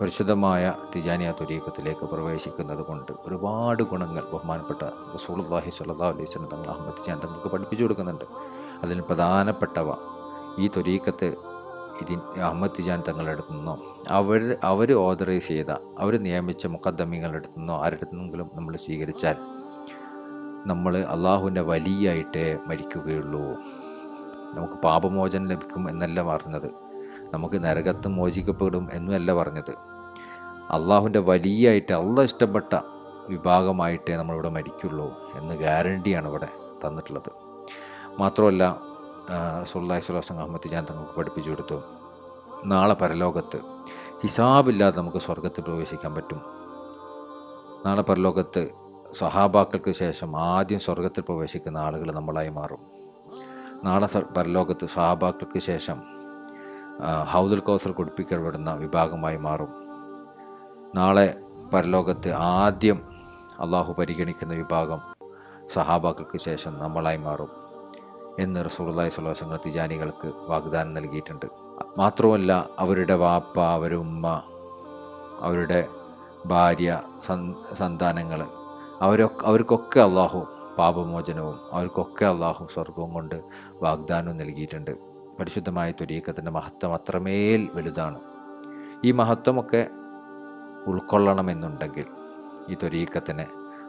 പരിശുദ്ധമായ തിജാനിയ തുരീക്കത്തിലേക്ക് പ്രവേശിക്കുന്നത് കൊണ്ട് ഒരുപാട് ഗുണങ്ങൾ ബഹുമാനപ്പെട്ട റസൂലുള്ളാഹി സ്വല്ലല്ലാഹു അലൈഹി തങ്ങൾ അഹമ്മദ് ജാൻ തങ്ങൾക്ക് പഠിപ്പിച്ചു കൊടുക്കുന്നുണ്ട്. അതിൽ പ്രധാനപ്പെട്ടവ ഈ തുരീക്കത്ത് ഇതിൻ അഹമ്മദ് ജാൻ തങ്ങളുടെ അടുത്തു നിന്നോ അവർ അവർ ഓതറൈസ് ചെയ്ത അവർ നിയമിച്ച മുഖദ്ദമികളുടെ അടുത്തു നിന്നോ ആരുടെ നിന്നെങ്കിലും നമ്മൾ സ്വീകരിച്ചാൽ നമ്മൾ അള്ളാഹുവിന്റെ വലിയായിട്ടേ മരിക്കുകയുള്ളൂ. നമുക്ക് പാപമോചനം ലഭിക്കും എന്നല്ല പറഞ്ഞത് നമുക്ക് നരകത്ത് മോചിക്കപ്പെടും എന്നുമല്ല പറഞ്ഞത്. അള്ളാഹുവിന്റെ വലിയായിട്ട് അള്ള ഇഷ്ടപ്പെട്ട വിഭാഗമായിട്ടേ നമ്മളിവിടെ മരിക്കുള്ളൂ എന്ന് ഗ്യാരണ്ടിയാണ് ഇവിടെ തന്നിട്ടുള്ളത്. മാത്രമല്ല സുല്ലാഹി സ്വലാസം അഹമ്മദ് ജാൻ തങ്ങൾക്ക് പഠിപ്പിച്ചു കൊടുത്തു. നാളെ പരലോകത്ത് ഹിസാബില്ലാതെ നമുക്ക് സ്വർഗത്തിൽ പ്രവേശിക്കാൻ പറ്റും. നാളെ പരലോകത്ത് സഹാബാക്കൾക്ക് ശേഷം ആദ്യം സ്വർഗത്തിൽ പ്രവേശിക്കുന്ന ആളുകൾ നമ്മളായി മാറും. നാളെ പരലോകത്ത് സഹാബാക്കൾക്ക് ശേഷം ഹൗദുൽ കൗസർ കുടിപ്പിക്കപ്പെടുന്ന വിഭാഗമായി മാറും. നാളെ പരലോകത്ത് ആദ്യം അള്ളാഹു പരിഗണിക്കുന്ന വിഭാഗം സഹാബാക്കൾക്ക് ശേഷം നമ്മളായി മാറും എന്ന് റസൂലുള്ളാഹി സുലോസങ്ങൾ തിജാനികൾക്ക് വാഗ്ദാനം നൽകിയിട്ടുണ്ട്. മാത്രമല്ല അവരുടെ വാപ്പ അവരുടെ ഉമ്മ അവരുടെ ഭാര്യ സന് സന്താനങ്ങൾ അവരൊക്കെ അവർക്കൊക്കെ അള്ളാഹു പാപമോചനവും അവർക്കൊക്കെ അള്ളാഹു സ്വർഗവും കൊണ്ട് വാഗ്ദാനവും നൽകിയിട്ടുണ്ട്. പരിശുദ്ധമായ തുരീക്കത്തിന്റെ മഹത്വം അത്രമേൽ വലുതാണ്. ഈ മഹത്വമൊക്കെ ഉൾക്കൊള്ളണമെന്നുണ്ടെങ്കിൽ ഈ ത്വരീക്കത്തിനെ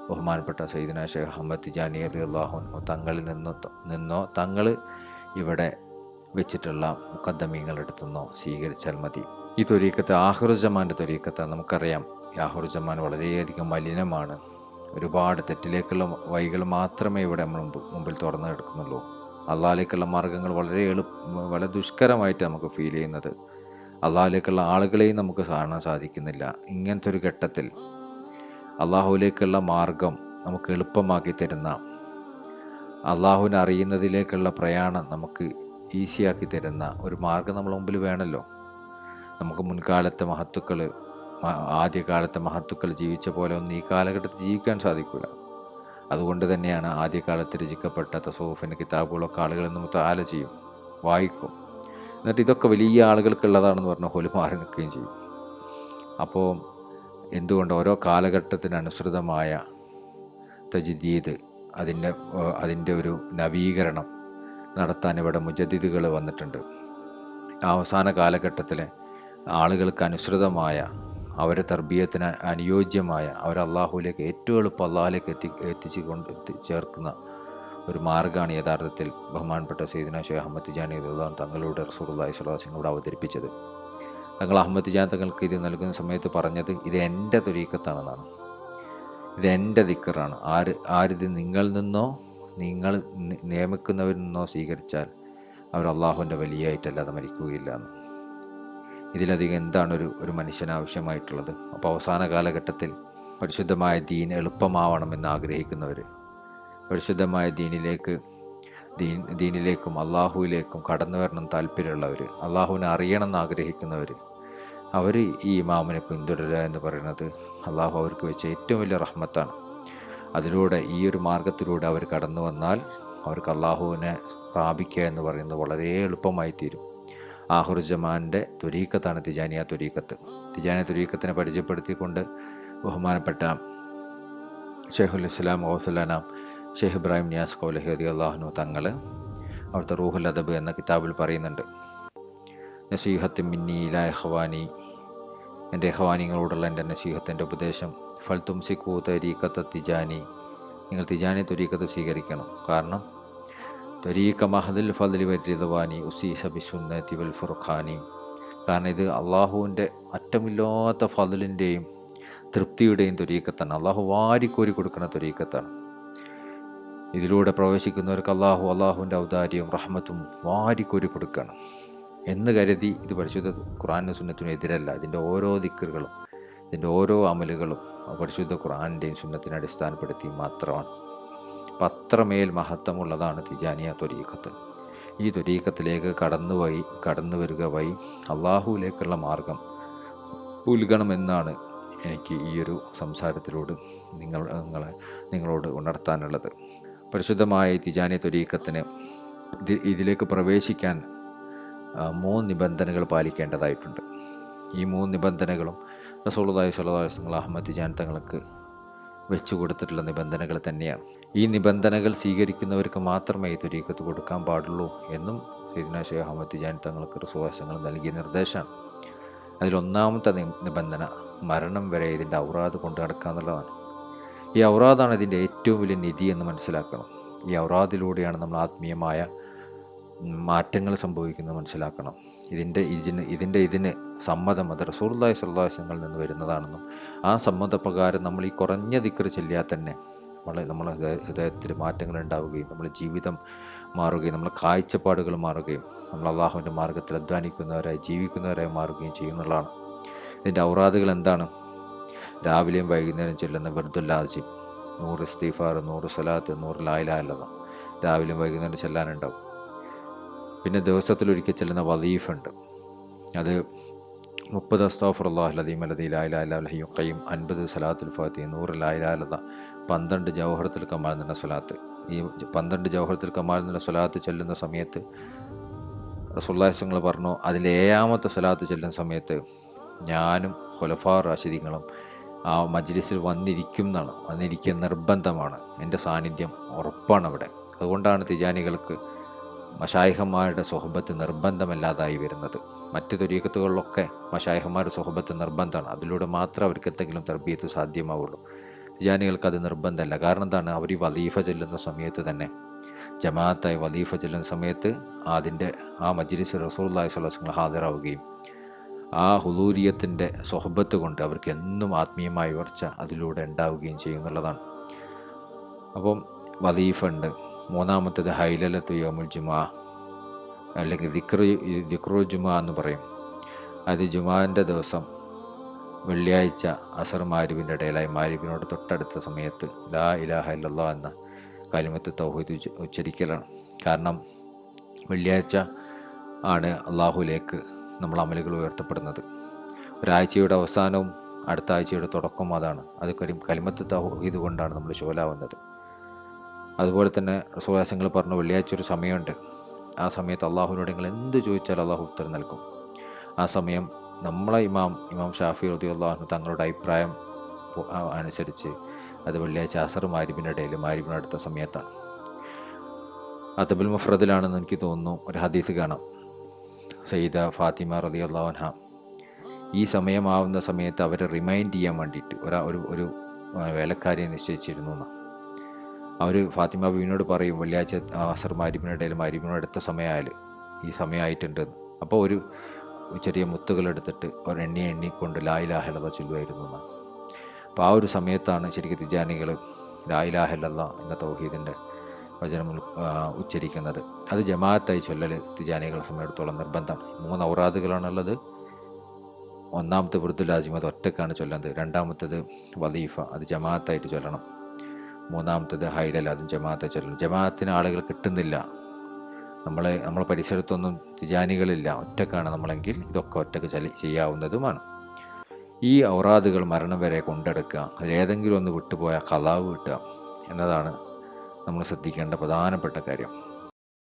ബഹുമാനപ്പെട്ട സയ്യിദിന ഷെയ്ഖ് അഹമ്മദ് തിജാനി അലി അള്ളാഹു തങ്ങളിൽ നിന്നോ നിന്നോ തങ്ങൾ ഇവിടെ വെച്ചിട്ടുള്ള മുക്കദ്ദമീങ്ങളെടുത്തു നിന്നോ സ്വീകരിച്ചാൽ മതി. ഈ ത്വരീക്കത്ത് ആഹുറുജമാന്റെ ത്വരീക്കത്ത് നമുക്കറിയാം. ഈ ആഹുറുജമാൻ വളരെയധികം മലിനമാണ്. ഒരുപാട് തെറ്റിലേക്കുള്ള വഴികൾ മാത്രമേ ഇവിടെ നമ്മൾ മുമ്പ് മുമ്പിൽ തുറന്നു കിടക്കുന്നുള്ളൂ. അള്ളാഹിലേക്കുള്ള മാർഗങ്ങൾ വളരെ എളുപ്പ വളരെ ദുഷ്കരമായിട്ട് നമുക്ക് ഫീൽ ചെയ്യുന്നത്. അള്ളാഹിലേക്കുള്ള ആളുകളെയും നമുക്ക് കാണാൻ സാധിക്കുന്നില്ല. ഇങ്ങനത്തെ ഒരു ഘട്ടത്തിൽ അള്ളാഹുവിലേക്കുള്ള മാർഗം നമുക്ക് എളുപ്പമാക്കി തരുന്ന അള്ളാഹുവിനെ അറിയുന്നതിലേക്കുള്ള പ്രയാണം നമുക്ക് ഈസിയാക്കി തരുന്ന ഒരു മാർഗം നമ്മൾ മുമ്പിൽ വേണമല്ലോ. നമുക്ക് മുൻകാലത്തെ മഹത്തുക്കൾ ആദ്യകാലത്തെ മഹത്തുക്കൾ ജീവിച്ച പോലെ ഒന്നും ഈ കാലഘട്ടത്തിൽ ജീവിക്കാൻ സാധിക്കില്ല അതുകൊണ്ട് തന്നെയാണ് ആദ്യകാലത്ത് രചിക്കപ്പെട്ട തസോഫിന്റെ കിതാബുകളൊക്കെ ആളുകൾ നിന്ന് താല ചെയ്യും വായിക്കും. എന്നിട്ട് ഇതൊക്കെ വലിയ ആളുകൾക്കുള്ളതാണെന്ന് പറഞ്ഞ ഹോൽ മാറി നിൽക്കുകയും ചെയ്യും. അപ്പോൾ എന്തുകൊണ്ട് ഓരോ കാലഘട്ടത്തിനനുസൃതമായ തജിദീദ് അതിന്റെ അതിന്റെ ഒരു നവീകരണം നടത്താൻ ഇവിടെ മുജദ്ദിദുകൾ വന്നിട്ടുണ്ട്. അവസാന കാലഘട്ടത്തിലെ ആളുകൾക്ക് അനുസൃതമായ അവരെ തർബീയത്തിന് അനുയോജ്യമായ അവരെ അള്ളാഹുവിലേക്ക് ഏറ്റവും എളുപ്പം അള്ളാഹുലേക്ക് എത്തി എത്തിച്ചു കൊണ്ട് ചേർക്കുന്ന ഒരു മാർഗമാണ് യഥാർത്ഥത്തിൽ ബഹുമാനപ്പെട്ട സൈദിന ഷെയ്ഖ് അഹമ്മദ് ജാനി ഇതാണ് തങ്ങളുടെ റസൂർല്ലാഹി സ്വലാസിനും ഇവിടെ അവതരിപ്പിച്ചത്. തങ്ങൾ അഹമ്മദ് ജാൻ തങ്ങൾക്ക് ഇത് നൽകുന്ന സമയത്ത് പറഞ്ഞത് ഇത് എന്റെ തുരീക്കത്താണെന്നാണ് ഇത് എന്റെ ദിക്കറാണ്. ആര് ആരിത് നിങ്ങളിൽ നിന്നോ നിങ്ങൾ നിയമിക്കുന്നവരിൽ നിന്നോ സ്വീകരിച്ചാൽ അവർ അള്ളാഹുവിന്റെ വലിയായിട്ടല്ലാതെ മരിക്കുകയില്ല എന്ന്. ഇതിലധികം എന്താണ് ഒരു ഒരു മനുഷ്യന് ആവശ്യമായിട്ടുള്ളത്? അപ്പോൾ അവസാന കാലഘട്ടത്തിൽ പരിശുദ്ധമായ ദീൻ എളുപ്പമാവണമെന്ന് ആഗ്രഹിക്കുന്നവർ പരിശുദ്ധമായ ദീനിലേക്ക് ദീൻ ദീനിലേക്കും അള്ളാഹുവിലേക്കും കടന്നു വരണം താല്പര്യമുള്ളവർ അള്ളാഹുവിനെ അറിയണം എന്ന് ആഗ്രഹിക്കുന്നവർ അവർ ഈ ഇമാമിനെ പിന്തുടരുക എന്ന് പറയുന്നത് അള്ളാഹു അവർക്ക് വെച്ച ഏറ്റവും വലിയ റഹ്മത്താണ്. അതിലൂടെ ഈ ഒരു മാർഗത്തിലൂടെ അവർ കടന്നു വന്നാൽ അവർക്ക് അള്ളാഹുവിനെ പ്രാപിക്കുക എന്ന് പറയുന്നത് വളരെ എളുപ്പമായി തീരും ആഹുർ തുരീക്കത്താണ് തിജാനിയ തുരീക്കത്ത് തിജാനിയ തുരീക്കത്തിനെ പരിചയപ്പെടുത്തിക്കൊണ്ട് ബഹുമാനപ്പെട്ട ഷെയ്ഖുൽ ഇസ്ലാം ഓസുലാനാം ഷെയ്ഖ് ഇബ്രാഹിം നിയാസ് കോലഹി അള്ളാഹുനു തങ്ങൾ അവിടുത്തെ റൂഹുൽ അദബ് എന്ന കിതാബിൽ പറയുന്നുണ്ട്. നസീഹത്ത് മിന്നി ഇല എഹ്വാനി എന്റെ എഹ്വാനികളോടുള്ള എന്റെ നസീഹത്തിന്റെ ഉപദേശം ഫൽ തുംസിക്കൂ തരീക്കത്ത് തിജാനി നിങ്ങൾ തിജാനി തുരീക്കത്ത് സ്വീകരിക്കണം. കാരണം ത്വരീക്ക മഹദിൽ ഫദലി വരിദവാനി ഉസീസ ബിസുന്നത്തി വൽ ഫുർഖാനി. കാരണം ഇത് അള്ളാഹുവിന്റെ അറ്റമില്ലാത്ത ഫദലിന്റെയും തൃപ്തിയുടെയും തൊരീക്കത്താണ് അള്ളാഹു വാരിക്കോരി കൊടുക്കുന്ന തൊരീക്കത്താണ് ഇതിലൂടെ പ്രവേശിക്കുന്നവർക്ക് അള്ളാഹു അള്ളാഹുവിന്റെ ഔദാര്യവും റഹ്മത്തും വാരിക്കോരി കൊടുക്കുകയാണ് എന്ന് കരുതി ഇത് പരിശുദ്ധ ഖുറാനും സുന്നത്തിനും എതിരല്ല. ഇതിന്റെ ഓരോ ദിക്കറുകളും ഇതിന്റെ ഓരോ അമലുകളും പരിശുദ്ധ ഖുറാനിന്റെയും സുന്നത്തിനെ അടിസ്ഥാനപ്പെടുത്തി മാത്രമാണ്. അപ്പം അത്രമേൽ മഹത്വമുള്ളതാണ് തിജാനിയ ത്വരീഖത്ത്. ഈ ത്വരീഖത്തിലേക്ക് കടന്നു വഴി കടന്നു വരിക വഴി അള്ളാഹുവിലേക്കുള്ള മാർഗം ഉൽകണമെന്നാണ് എനിക്ക് ഈ ഒരു സംസാരത്തിലൂടെ നിങ്ങൾ നിങ്ങളെ നിങ്ങളോട് ഉണർത്താനുള്ളത്. പരിശുദ്ധമായ തിജാനി തിജാനിയ ത്വരീഖത്തിന് ഇതിലേക്ക് പ്രവേശിക്കാൻ മൂന്ന് നിബന്ധനകൾ പാലിക്കേണ്ടതായിട്ടുണ്ട്. ഈ മൂന്ന് നിബന്ധനകളും അലൈഹി വസല്ലം അഹമ്മദ് ജാൻ തങ്ങൾക്ക് വെച്ചു കൊടുത്തിട്ടുള്ള നിബന്ധനകൾ തന്നെയാണ്. ഈ നിബന്ധനകൾ സ്വീകരിക്കുന്നവർക്ക് മാത്രമേ ഈ തുരീക്കത്ത് കൊടുക്കാൻ പാടുള്ളൂ എന്നും സൈദിന ഷെയ്ഖ് അഹമ്മദ് ജാൻ തങ്ങൾക്ക് റസൂലാസങ്ങൾ നൽകിയ നിർദ്ദേശമാണ്. അതിലൊന്നാമത്തെ നിബന്ധന മരണം വരെ ഇതിന്റെ ഔറാദ് കൊണ്ടു നടക്കുക എന്നുള്ളതാണ്. ഈ ഔറാദാണ് ഇതിന്റെ ഏറ്റവും വലിയ നിധി എന്ന് മനസ്സിലാക്കണം. ഈ ഔറാദിലൂടെയാണ് നമ്മൾ ആത്മീയമായ മാറ്റങ്ങൾ സംഭവിക്കുന്നത് മനസ്സിലാക്കണം. ഇതിന്റെ ഇതിന് ഇതിന്റെ ഇതിന് സമ്മതം അത് റസൂർലായ സല്ലാസങ്ങളിൽ നിന്ന് വരുന്നതാണെന്നും ആ സമ്മതപ്രകാരം നമ്മൾ ഈ കുറഞ്ഞ ദിക്കറ് ചെല്ലിയാൽ തന്നെ നമ്മളെ ഹൃദയ- ഹൃദയത്തിൽ മാറ്റങ്ങൾ ഉണ്ടാവുകയും നമ്മൾ ജീവിതം മാറുകയും നമ്മളെ കാഴ്ചപ്പാടുകൾ മാറുകയും നമ്മൾ അള്ളാഹുവിന്റെ മാർഗത്തിൽ അധ്വാനിക്കുന്നവരായി ജീവിക്കുന്നവരായി മാറുകയും ചെയ്യുന്നുള്ളതാണ് ഇതിന്റെ ഔറാദുകൾ എന്താണ്? രാവിലെയും വൈകുന്നേരം ചെല്ലുന്ന വെറുതുല്ലാജി നൂറ് ഇസ്തീഫാർ നൂറ് സലാത്ത് നൂറ് ലായിലാലത രാവിലെയും വൈകുന്നേരം ചെല്ലാനുണ്ടാവും. പിന്നെ ദിവസത്തിലൊരിക്കൽ ചെല്ലുന്ന വദീഫുണ്ട് അത് മുപ്പത് അസ്താഫുറുല്ലാഹ് ലദീം അലദി ലായിലാലഹയും അൻപത് സലാത്തുൽ ഫാത്തി നൂറ് ലായിലാലത പന്ത്രണ്ട് ജൗഹറത്തുൽ കമാൽ എന്ന സ്വലാത്ത്. ഈ പന്ത്രണ്ട് ജൗഹറത്തുൽ കമാൽ എന്ന സ്വലാത്ത് ചെല്ലുന്ന സമയത്ത് റസുല്ലാസങ്ങൾ പറഞ്ഞു അതിലെ ഏഴാമത്തെ സ്വലാത്ത് ചെല്ലുന്ന സമയത്ത് ഞാനും ഖുലഫാർ റാഷിദീങ്ങളും ആ മജ്ലിസിൽ വന്നിരിക്കും എന്നാണ് വന്നിരിക്കുക നിർബന്ധമാണ്. എന്റെ സാന്നിധ്യം ഉറപ്പാണ് അവിടെ. അതുകൊണ്ടാണ് തിജാനികൾക്ക് മഷായിഹന്മാരുടെ സുഹബത്ത് നിർബന്ധമല്ലാതായി വരുന്നത്. മറ്റ് തൊരീക്കത്തുകളിലൊക്കെ മഷായിഹന്മാരുടെ സുഹബത്ത് നിർബന്ധമാണ്. അതിലൂടെ മാത്രം അവർക്ക് എന്തെങ്കിലും തർബീയത്ത് സാധ്യമാവുള്ളൂ. തിജാനികൾക്ക് അത് നിർബന്ധമല്ല. കാരണം എന്താണ്? അവർ ഈ വലീഫ ചെല്ലുന്ന സമയത്ത് തന്നെ ജമാഅത്തായി വലീഫ ചെല്ലുന്ന സമയത്ത് അതിന്റെ ആ മജ്ലിസ് റസൂള്ളി സ്വലങ്ങൾ ഹാജരാവുകയും ആ ഹുദൂരിയത്തിന്റെ സ്വഹബത്ത് കൊണ്ട് അവർക്ക് എന്നും ആത്മീയമായ ഉയർച്ച അതിലൂടെ ഉണ്ടാവുകയും ചെയ്യുന്നുള്ളതാണ്. അപ്പം വലീഫ ഉണ്ട്. മൂന്നാമത്തേത് ഹൈലലത്തു യോമുൽ ജുമാ അല്ലെങ്കിൽ ദിക്റു ദിക്റു ജുമാ എന്ന് പറയും. അത് ജുമാന്റെ ദിവസം വെള്ളിയാഴ്ച അസർ മാരിബിന്റെ ഇടയിലായി. മാരിബിനോട് തൊട്ടടുത്ത സമയത്ത് ലാ ഇലാഹ ഇല്ലല്ലാ എന്ന കലിമത്ത് തൗഹീദ് ഉച്ചരിക്കലാണ്. കാരണം വെള്ളിയാഴ്ച ആണ് അള്ളാഹുലേക്ക് നമ്മൾ അമലുകൾ ഉയർത്തപ്പെടുന്നത്. ഒരാഴ്ചയുടെ അവസാനവും അടുത്ത ആഴ്ചയുടെ തുടക്കവും അതാണ്. അത് കലിമത്ത് തൗഹീദ് കൊണ്ടാണ് നമ്മൾ ശോലാവുന്നത് അതുപോലെ തന്നെ സുഹാസങ്ങൾ പറഞ്ഞു വെള്ളിയാഴ്ച ഒരു സമയമുണ്ട്. ആ സമയത്ത് അള്ളാഹുവിനോട് നിങ്ങൾ എന്ത് ചോദിച്ചാലും അള്ളാഹു ഉത്തരം നൽകും. ആ സമയം നമ്മളെ ഇമാം ഇമാം ഷാഫി റതി അള്ളാഹു തങ്ങളുടെ അഭിപ്രായം അനുസരിച്ച് അത് വെള്ളിയാഴ്ച അസർ മാരിബിന്റെ ഇടയിൽ മാരിബിനടുത്ത സമയത്താണ്. അതബുൽ മുഫ്രദിലാണെന്ന് എനിക്ക് തോന്നുന്നു ഒരു ഹദീസ് കാണാം. സയ്യിദ ഫാത്തിമ റതി അള്ളാഹുൻഹ ഈ സമയമാവുന്ന സമയത്ത് അവരെ റിമൈൻഡ് ചെയ്യാൻ വേണ്ടിയിട്ട് ഒരാ ഒരു ഒരു വേലക്കാരിയെ നിശ്ചയിച്ചിരുന്നു എന്നാണ്. അവർ ഫാത്തിമ ബീവിനോട് പറയും വെള്ളിയാഴ്ച അസർ മാരിബിനിടയിൽ മാരിബിനോട് എടുത്ത സമയമായാൽ ഈ സമയമായിട്ടുണ്ട്. അപ്പോൾ ഒരു ചെറിയ മുത്തുകൾ എടുത്തിട്ട് ഒരു എണ്ണി എണ്ണി കൊണ്ട് ലായിലാഹലത ചൊല്ലുമായിരുന്നു എന്നാണ് അപ്പോൾ ആ ഒരു സമയത്താണ് ശരിക്കും തിജാനികൾ ലായിലാഹലത എന്ന തൗഹീദിന്റെ വചനം ഉച്ചരിക്കുന്നത്. അത് ജമാഅത്തായി ചൊല്ലൽ തിജാനികളെ സംബന്ധിച്ചിടത്തോളം നിർബന്ധമാണ്. മൂന്ന് ഔറാദുകളാണുള്ളത്. ഒന്നാമത്തെ വൃദ്ധുലാജിമത് ഒറ്റക്കാണ് ചൊല്ലുന്നത് രണ്ടാമത്തേത് വലീഫ അത് ജമാഅത്തായിട്ട് ചൊല്ലണം. മൂന്നാമത്തേത് ഹൈലൽ അതും ജമാഅത്തെ ചൊല്ലണം. ജമാഅത്തിന് ആളുകൾ കിട്ടുന്നില്ല. നമ്മളെ നമ്മളെ പരിസരത്തൊന്നും തിജാനികളില്ല. ഒറ്റക്കാണ് നമ്മളെങ്കിൽ ഇതൊക്കെ ഒറ്റയ്ക്ക് ചലി ചെയ്യാവുന്നതുമാണ്. ഈ ഔറാദുകൾ മരണം വരെ കൊണ്ടെടുക്കുക അതിലേതെങ്കിലും ഒന്ന് വിട്ടുപോയാൽ കലാവ് കിട്ടുക എന്നതാണ് നമ്മൾ ശ്രദ്ധിക്കേണ്ട പ്രധാനപ്പെട്ട കാര്യം.